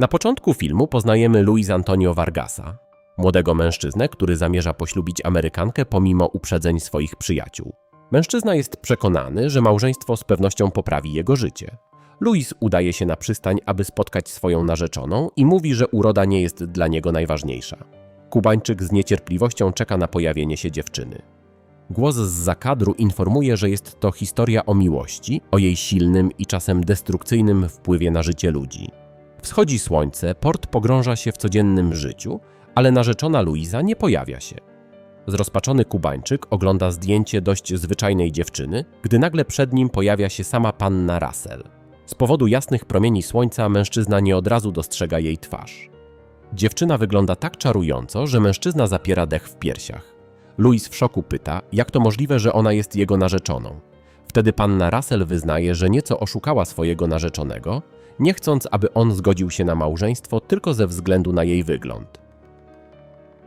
Na początku filmu poznajemy Luis Antonio Vargasa, młodego mężczyznę, który zamierza poślubić Amerykankę pomimo uprzedzeń swoich przyjaciół. Mężczyzna jest przekonany, że małżeństwo z pewnością poprawi jego życie. Luis udaje się na przystań, aby spotkać swoją narzeczoną i mówi, że uroda nie jest dla niego najważniejsza. Kubańczyk z niecierpliwością czeka na pojawienie się dziewczyny. Głos z zakadru informuje, że jest to historia o miłości, o jej silnym i czasem destrukcyjnym wpływie na życie ludzi. Wschodzi słońce, port pogrąża się w codziennym życiu, ale narzeczona Luiza nie pojawia się. Zrozpaczony Kubańczyk ogląda zdjęcie dość zwyczajnej dziewczyny, gdy nagle przed nim pojawia się sama panna Russell. Z powodu jasnych promieni słońca mężczyzna nie od razu dostrzega jej twarz. Dziewczyna wygląda tak czarująco, że mężczyzna zapiera dech w piersiach. Louis w szoku pyta, jak to możliwe, że ona jest jego narzeczoną. Wtedy panna Russell wyznaje, że nieco oszukała swojego narzeczonego, nie chcąc, aby on zgodził się na małżeństwo tylko ze względu na jej wygląd.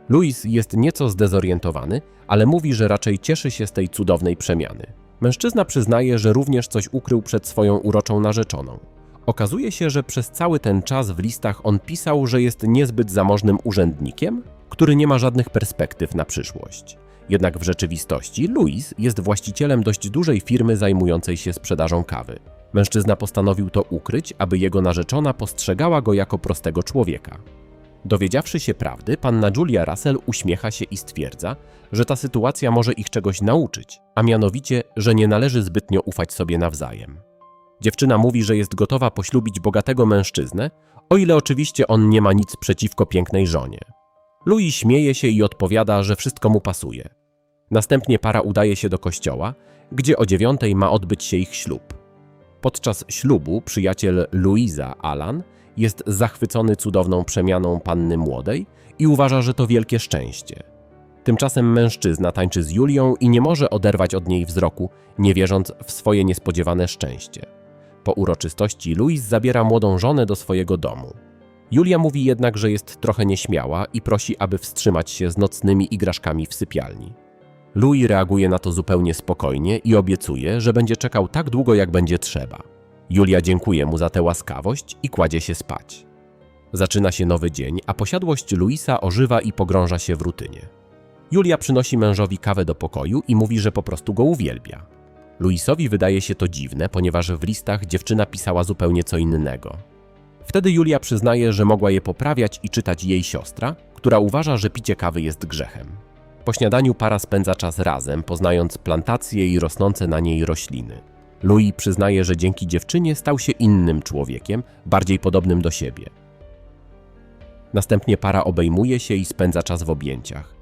Louis jest nieco zdezorientowany, ale mówi, że raczej cieszy się z tej cudownej przemiany. Mężczyzna przyznaje, że również coś ukrył przed swoją uroczą narzeczoną. Okazuje się, że przez cały ten czas w listach on pisał, że jest niezbyt zamożnym urzędnikiem, który nie ma żadnych perspektyw na przyszłość. Jednak w rzeczywistości Louis jest właścicielem dość dużej firmy zajmującej się sprzedażą kawy. Mężczyzna postanowił to ukryć, aby jego narzeczona postrzegała go jako prostego człowieka. Dowiedziawszy się prawdy, panna Julia Russell uśmiecha się i stwierdza, że ta sytuacja może ich czegoś nauczyć, a mianowicie, że nie należy zbytnio ufać sobie nawzajem. Dziewczyna mówi, że jest gotowa poślubić bogatego mężczyznę, o ile oczywiście on nie ma nic przeciwko pięknej żonie. Louis śmieje się i odpowiada, że wszystko mu pasuje. Następnie para udaje się do kościoła, gdzie o dziewiątej ma odbyć się ich ślub. Podczas ślubu przyjaciel Louisa, Alan, jest zachwycony cudowną przemianą panny młodej i uważa, że to wielkie szczęście. Tymczasem mężczyzna tańczy z Julią i nie może oderwać od niej wzroku, nie wierząc w swoje niespodziewane szczęście. Po uroczystości Louis zabiera młodą żonę do swojego domu. Julia mówi jednak, że jest trochę nieśmiała i prosi, aby wstrzymać się z nocnymi igraszkami w sypialni. Louis reaguje na to zupełnie spokojnie i obiecuje, że będzie czekał tak długo, jak będzie trzeba. Julia dziękuje mu za tę łaskawość i kładzie się spać. Zaczyna się nowy dzień, a posiadłość Luisa ożywa i pogrąża się w rutynie. Julia przynosi mężowi kawę do pokoju i mówi, że po prostu go uwielbia. Luisowi wydaje się to dziwne, ponieważ w listach dziewczyna pisała zupełnie co innego. Wtedy Julia przyznaje, że mogła je poprawiać i czytać jej siostra, która uważa, że picie kawy jest grzechem. Po śniadaniu para spędza czas razem, poznając plantacje i rosnące na niej rośliny. Louis przyznaje, że dzięki dziewczynie stał się innym człowiekiem, bardziej podobnym do siebie. Następnie para obejmuje się i spędza czas w objęciach.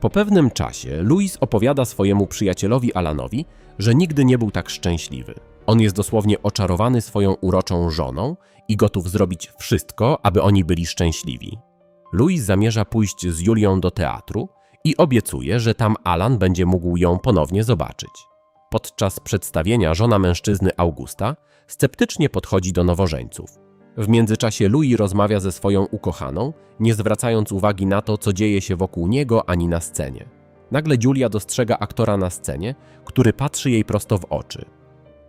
Po pewnym czasie Louis opowiada swojemu przyjacielowi Alanowi, że nigdy nie był tak szczęśliwy. On jest dosłownie oczarowany swoją uroczą żoną i gotów zrobić wszystko, aby oni byli szczęśliwi. Louis zamierza pójść z Julią do teatru i obiecuje, że tam Alan będzie mógł ją ponownie zobaczyć. Podczas przedstawienia żona mężczyzny Augusta sceptycznie podchodzi do nowożeńców. W międzyczasie Louis rozmawia ze swoją ukochaną, nie zwracając uwagi na to, co dzieje się wokół niego ani na scenie. Nagle Julia dostrzega aktora na scenie, który patrzy jej prosto w oczy.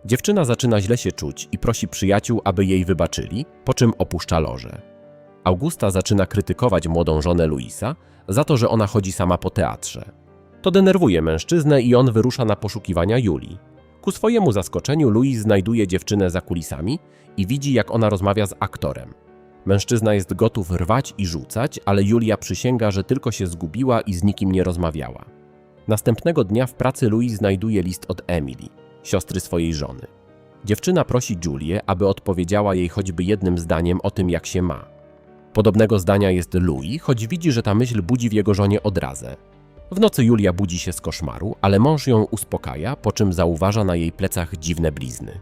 Dziewczyna zaczyna źle się czuć i prosi przyjaciół, aby jej wybaczyli, po czym opuszcza lożę. Augusta zaczyna krytykować młodą żonę Luisa za to, że ona chodzi sama po teatrze. To denerwuje mężczyznę i on wyrusza na poszukiwania Julii. Ku swojemu zaskoczeniu Louis znajduje dziewczynę za kulisami i widzi, jak ona rozmawia z aktorem. Mężczyzna jest gotów rwać i rzucać, ale Julia przysięga, że tylko się zgubiła i z nikim nie rozmawiała. Następnego dnia w pracy Louis znajduje list od Emily, siostry swojej żony. Dziewczyna prosi Julię, aby odpowiedziała jej choćby jednym zdaniem o tym, jak się ma. Podobnego zdania jest Louis, choć widzi, że ta myśl budzi w jego żonie odrazę. W nocy Julia budzi się z koszmaru, ale mąż ją uspokaja, po czym zauważa na jej plecach dziwne blizny.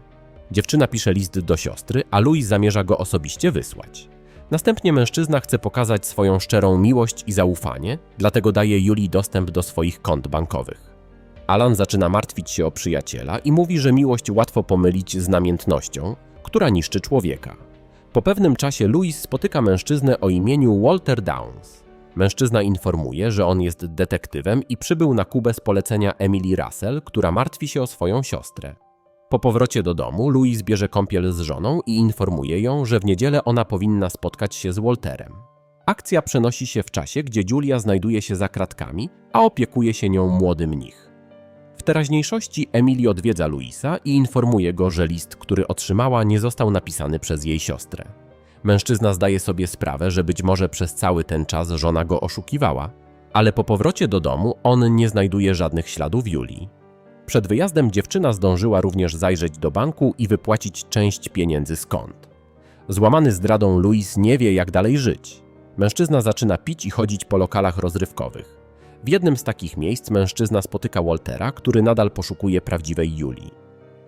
Dziewczyna pisze list do siostry, a Louis zamierza go osobiście wysłać. Następnie mężczyzna chce pokazać swoją szczerą miłość i zaufanie, dlatego daje Julii dostęp do swoich kont bankowych. Alan zaczyna martwić się o przyjaciela i mówi, że miłość łatwo pomylić z namiętnością, która niszczy człowieka. Po pewnym czasie Louis spotyka mężczyznę o imieniu Walter Downs. Mężczyzna informuje, że on jest detektywem i przybył na Kubę z polecenia Emily Russell, która martwi się o swoją siostrę. Po powrocie do domu Louis bierze kąpiel z żoną i informuje ją, że w niedzielę ona powinna spotkać się z Walterem. Akcja przenosi się w czasie, gdzie Julia znajduje się za kratkami, a opiekuje się nią młody mnich. Teraźniejszości Emily odwiedza Luisa i informuje go, że list, który otrzymała, nie został napisany przez jej siostrę. Mężczyzna zdaje sobie sprawę, że być może przez cały ten czas żona go oszukiwała, ale po powrocie do domu on nie znajduje żadnych śladów Julii. Przed wyjazdem dziewczyna zdążyła również zajrzeć do banku i wypłacić część pieniędzy kont. Złamany zdradą Louis nie wie, jak dalej żyć. Mężczyzna zaczyna pić i chodzić po lokalach rozrywkowych. W jednym z takich miejsc mężczyzna spotyka Waltera, który nadal poszukuje prawdziwej Julii.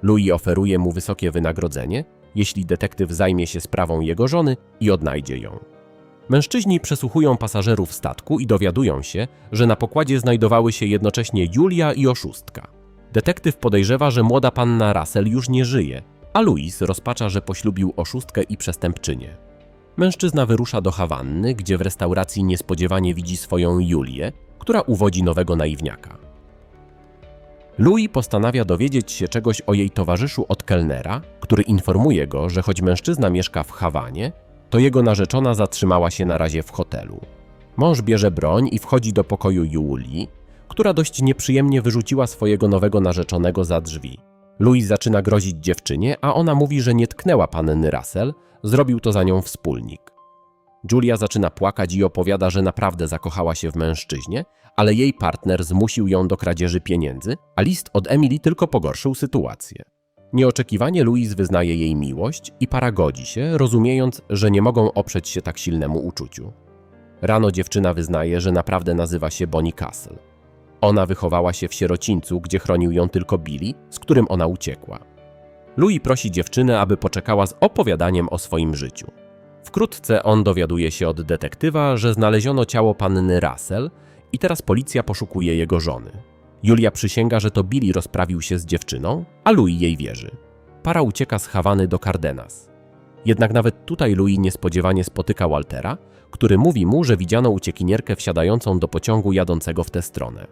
Louis oferuje mu wysokie wynagrodzenie, jeśli detektyw zajmie się sprawą jego żony i odnajdzie ją. Mężczyźni przesłuchują pasażerów statku i dowiadują się, że na pokładzie znajdowały się jednocześnie Julia i oszustka. Detektyw podejrzewa, że młoda panna Russell już nie żyje, a Louis rozpacza, że poślubił oszustkę i przestępczynię. Mężczyzna wyrusza do Hawanny, gdzie w restauracji niespodziewanie widzi swoją Julię, która uwodzi nowego naiwniaka. Louis postanawia dowiedzieć się czegoś o jej towarzyszu od kelnera, który informuje go, że choć mężczyzna mieszka w Hawanie, to jego narzeczona zatrzymała się na razie w hotelu. Mąż bierze broń i wchodzi do pokoju Julii, która dość nieprzyjemnie wyrzuciła swojego nowego narzeczonego za drzwi. Louis zaczyna grozić dziewczynie, a ona mówi, że nie tknęła panny Russell, zrobił to za nią wspólnik. Julia zaczyna płakać i opowiada, że naprawdę zakochała się w mężczyźnie, ale jej partner zmusił ją do kradzieży pieniędzy, a list od Emily tylko pogorszył sytuację. Nieoczekiwanie Louise wyznaje jej miłość i para godzi się, rozumiejąc, że nie mogą oprzeć się tak silnemu uczuciu. Rano dziewczyna wyznaje, że naprawdę nazywa się Bonnie Castle. Ona wychowała się w sierocińcu, gdzie chronił ją tylko Billy, z którym ona uciekła. Louis prosi dziewczynę, aby poczekała z opowiadaniem o swoim życiu. Wkrótce on dowiaduje się od detektywa, że znaleziono ciało panny Russell i teraz policja poszukuje jego żony. Julia przysięga, że to Billy rozprawił się z dziewczyną, a Louis jej wierzy. Para ucieka z Hawany do Cardenas. Jednak nawet tutaj Louis niespodziewanie spotyka Waltera, który mówi mu, że widziano uciekinierkę wsiadającą do pociągu jadącego w tę stronę.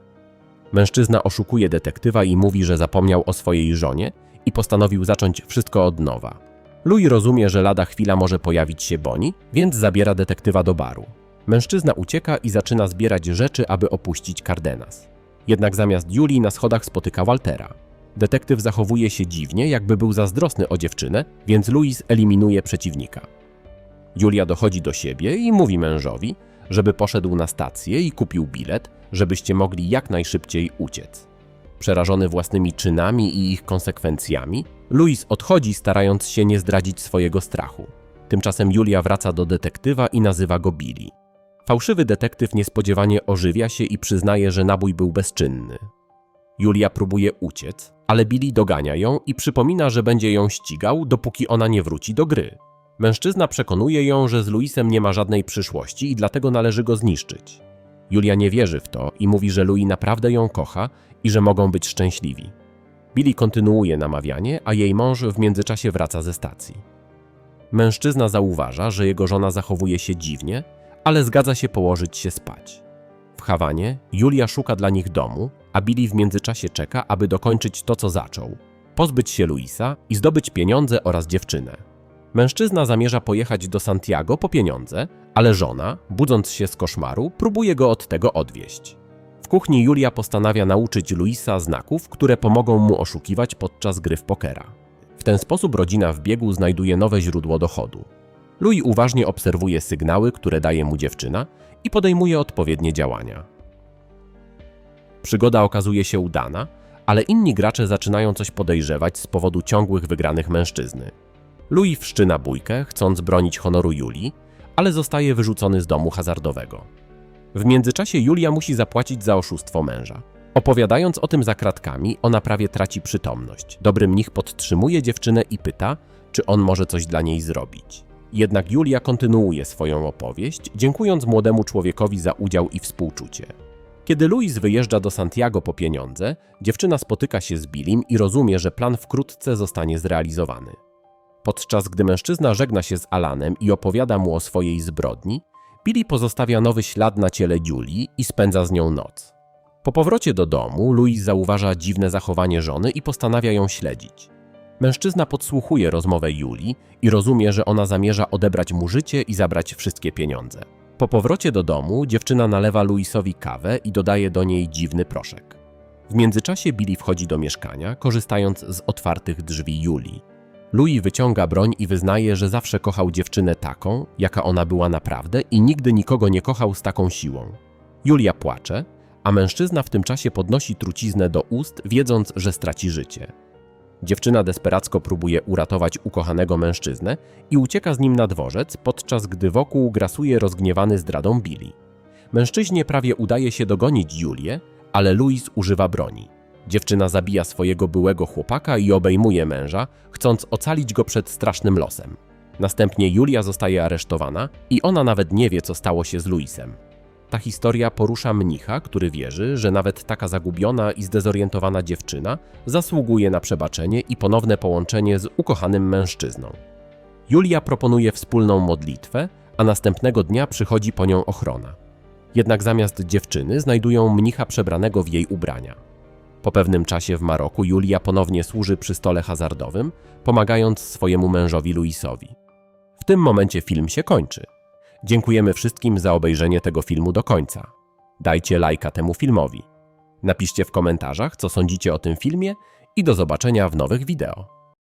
Mężczyzna oszukuje detektywa i mówi, że zapomniał o swojej żonie i postanowił zacząć wszystko od nowa. Louis rozumie, że lada chwila może pojawić się Bonnie, więc zabiera detektywa do baru. Mężczyzna ucieka i zaczyna zbierać rzeczy, aby opuścić Cardenas. Jednak zamiast Julii na schodach spotyka Waltera. Detektyw zachowuje się dziwnie, jakby był zazdrosny o dziewczynę, więc Louis eliminuje przeciwnika. Julia dochodzi do siebie i mówi mężowi, żeby poszedł na stację i kupił bilet, żebyście mogli jak najszybciej uciec. Przerażony własnymi czynami i ich konsekwencjami, Louis odchodzi, starając się nie zdradzić swojego strachu. Tymczasem Julia wraca do detektywa i nazywa go Billy. Fałszywy detektyw niespodziewanie ożywia się i przyznaje, że nabój był bezczynny. Julia próbuje uciec, ale Billy dogania ją i przypomina, że będzie ją ścigał, dopóki ona nie wróci do gry. Mężczyzna przekonuje ją, że z Luisem nie ma żadnej przyszłości i dlatego należy go zniszczyć. Julia nie wierzy w to i mówi, że Louis naprawdę ją kocha i że mogą być szczęśliwi. Billy kontynuuje namawianie, a jej mąż w międzyczasie wraca ze stacji. Mężczyzna zauważa, że jego żona zachowuje się dziwnie, ale zgadza się położyć się spać. W Hawanie Julia szuka dla nich domu, a Billy w międzyczasie czeka, aby dokończyć to, co zaczął pozbyć się Luisa i zdobyć pieniądze oraz dziewczynę. Mężczyzna zamierza pojechać do Santiago po pieniądze, ale żona, budząc się z koszmaru, próbuje go od tego odwieść. W kuchni Julia postanawia nauczyć Luisa znaków, które pomogą mu oszukiwać podczas gry w pokera. W ten sposób rodzina w biegu znajduje nowe źródło dochodu. Louis uważnie obserwuje sygnały, które daje mu dziewczyna i podejmuje odpowiednie działania. Przygoda okazuje się udana, ale inni gracze zaczynają coś podejrzewać z powodu ciągłych wygranych mężczyzny. Louis wszczyna bójkę, chcąc bronić honoru Julii, ale zostaje wyrzucony z domu hazardowego. W międzyczasie Julia musi zapłacić za oszustwo męża. Opowiadając o tym za kratkami, ona prawie traci przytomność. Dobry mnich podtrzymuje dziewczynę i pyta, czy on może coś dla niej zrobić. Jednak Julia kontynuuje swoją opowieść, dziękując młodemu człowiekowi za udział i współczucie. Kiedy Louis wyjeżdża do Santiago po pieniądze, dziewczyna spotyka się z Billim i rozumie, że plan wkrótce zostanie zrealizowany. Podczas gdy mężczyzna żegna się z Alanem i opowiada mu o swojej zbrodni, Billy pozostawia nowy ślad na ciele Julii i spędza z nią noc. Po powrocie do domu, Louis zauważa dziwne zachowanie żony i postanawia ją śledzić. Mężczyzna podsłuchuje rozmowę Julii i rozumie, że ona zamierza odebrać mu życie i zabrać wszystkie pieniądze. Po powrocie do domu dziewczyna nalewa Luisowi kawę i dodaje do niej dziwny proszek. W międzyczasie Billy wchodzi do mieszkania, korzystając z otwartych drzwi Julii. Louis wyciąga broń i wyznaje, że zawsze kochał dziewczynę taką, jaka ona była naprawdę i nigdy nikogo nie kochał z taką siłą. Julia płacze, a mężczyzna w tym czasie podnosi truciznę do ust, wiedząc, że straci życie. Dziewczyna desperacko próbuje uratować ukochanego mężczyznę i ucieka z nim na dworzec, podczas gdy wokół grasuje rozgniewany zdradą Billy. Mężczyźnie prawie udaje się dogonić Julię, ale Louis używa broni. Dziewczyna zabija swojego byłego chłopaka i obejmuje męża, chcąc ocalić go przed strasznym losem. Następnie Julia zostaje aresztowana i ona nawet nie wie, co stało się z Luisem. Ta historia porusza mnicha, który wierzy, że nawet taka zagubiona i zdezorientowana dziewczyna zasługuje na przebaczenie i ponowne połączenie z ukochanym mężczyzną. Julia proponuje wspólną modlitwę, a następnego dnia przychodzi po nią ochrona. Jednak zamiast dziewczyny znajdują mnicha przebranego w jej ubrania. Po pewnym czasie w Maroku Julia ponownie służy przy stole hazardowym, pomagając swojemu mężowi Luisowi. W tym momencie film się kończy. Dziękujemy wszystkim za obejrzenie tego filmu do końca. Dajcie lajka temu filmowi. Napiszcie w komentarzach, co sądzicie o tym filmie i do zobaczenia w nowych wideo.